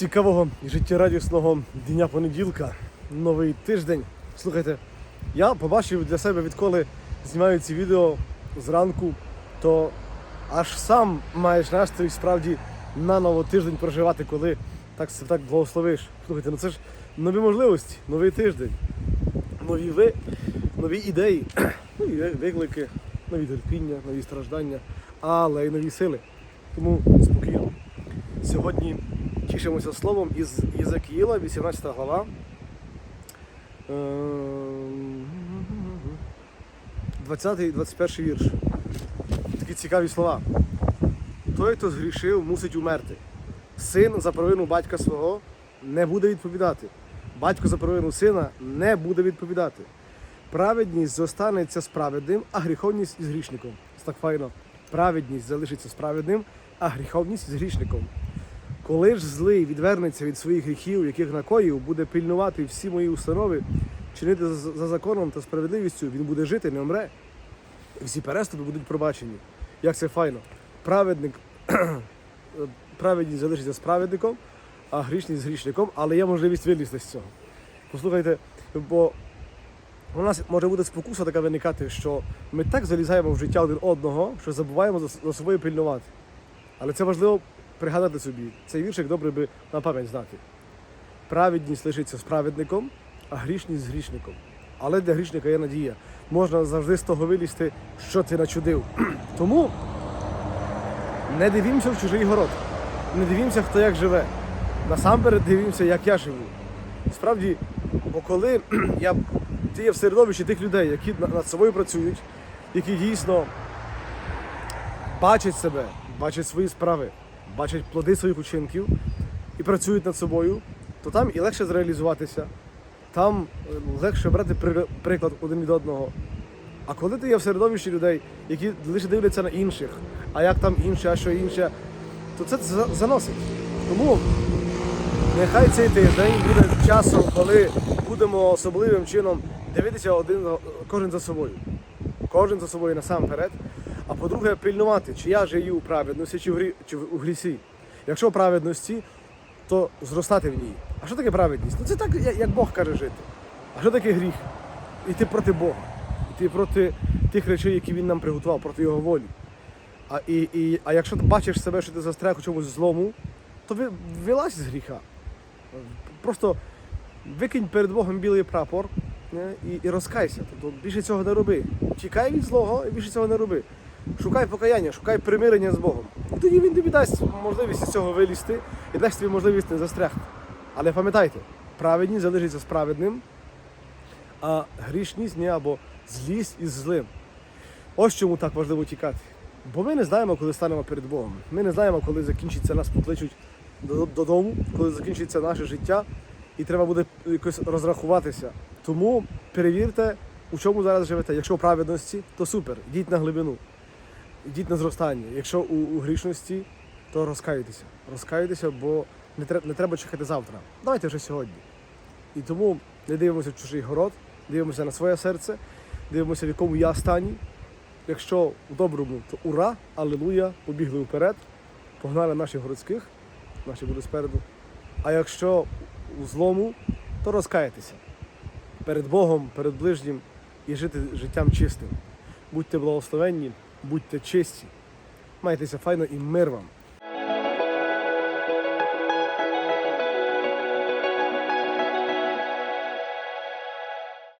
цікавого і життєрадісного дня понеділка, новий тиждень. Слухайте, я побачив для себе, відколи знімаю ці відео зранку, то аж сам маєш настрій справді на новий тиждень проживати, коли так, так благословиш. Слухайте, ну це ж нові можливості, новий тиждень, нові ви, нові ідеї, нові ви- виклики, нові терпіння, нові страждання, але й нові сили. Тому спокійно. Сьогодні тішимося словом із Єзекіїла, 18 глава. Ем, 20 і 21 вірш. Такі цікаві слова. Той, хто згрішив, мусить умерти. Син за провину батька свого не буде відповідати. Батько за провину сина не буде відповідати. Праведність зостанеться справедним, а гріховність із грішником. Це так файно. Праведність залишиться справедним, а гріховність з грішником. Коли ж злий відвернеться від своїх гріхів, яких накоїв, буде пильнувати всі мої установи, чинити за за законом та справедливістю, він буде жити, не умре. І всі переступи будуть пробачені. Як це файно. Праведник, праведність залишиться з праведником, а грішність з грішником, але є можливість вилізти з цього. Послухайте, бо у нас може бути спокуса така виникати, що ми так залізаємо в життя один одного, що забуваємо за, за собою пильнувати. Але це важливо пригадати собі. Цей віршик добре би на пам'ять знати. Праведність лишиться з праведником, а грішність з грішником. Але для грішника є надія. Можна завжди з того вилізти, що ти начудив. Тому не дивімося в чужий город, не дивімося, хто як живе. Насамперед дивімося, як я живу. Справді, бо коли я ти є в середовищі тих людей, які над собою працюють, які дійсно бачать себе, бачать свої справи, бачать плоди своїх учинків і працюють над собою, то там і легше зреалізуватися, там е, легше брати приклад один від одного. А коли ти є в середовищі людей, які лише дивляться на інших, а як там інше, а що інше, то це заносить. Тому нехай цей тиждень буде часом, коли будемо особливим чином дивитися один кожен за собою. Кожен за собою насамперед. А по-друге, пильнувати, чи я живу у праведності, чи в грі- чи в- грісі. Якщо в праведності, то зростати в ній. А що таке праведність? Ну це так, як Бог каже жити. А що таке гріх? Іти проти Бога, іти проти тих речей, які він нам приготував, проти його волі. А, і, і, а якщо ти бачиш себе, що ти застряг у чомусь злому, то ви, вилазь з гріха. Просто викинь перед Богом білий прапор не, і, і розкайся. Тобто більше цього не роби. Тікай від злого і більше цього не роби. Шукай покаяння, шукай примирення з Богом. І тоді він тобі дасть можливість із цього вилізти і дасть тобі можливість не застрягти. Але пам'ятайте, праведність залежить за справедним, а грішність ні, або злість із злим. Ось чому так важливо тікати. Бо ми не знаємо, коли станемо перед Богом. Ми не знаємо, коли закінчиться нас покличуть додому, коли закінчиться наше життя, і треба буде якось розрахуватися. Тому перевірте, у чому зараз живете. Якщо в праведності, то супер, йдіть на глибину, йдіть на зростання. Якщо у, у грішності, то розкаюйтеся. Розкаюйтеся, бо не треба, не треба чекати завтра. Давайте вже сьогодні. І тому не дивимося в чужий город, дивимося на своє серце, дивимося, в якому я стані. Якщо у доброму, то ура, алелуя, побігли вперед, погнали наших городських, наші будуть спереду. А якщо у злому, то розкаятися перед Богом, перед ближнім і жити життям чистим. Будьте благословенні, будьте честі, майтеся файно і мир вам.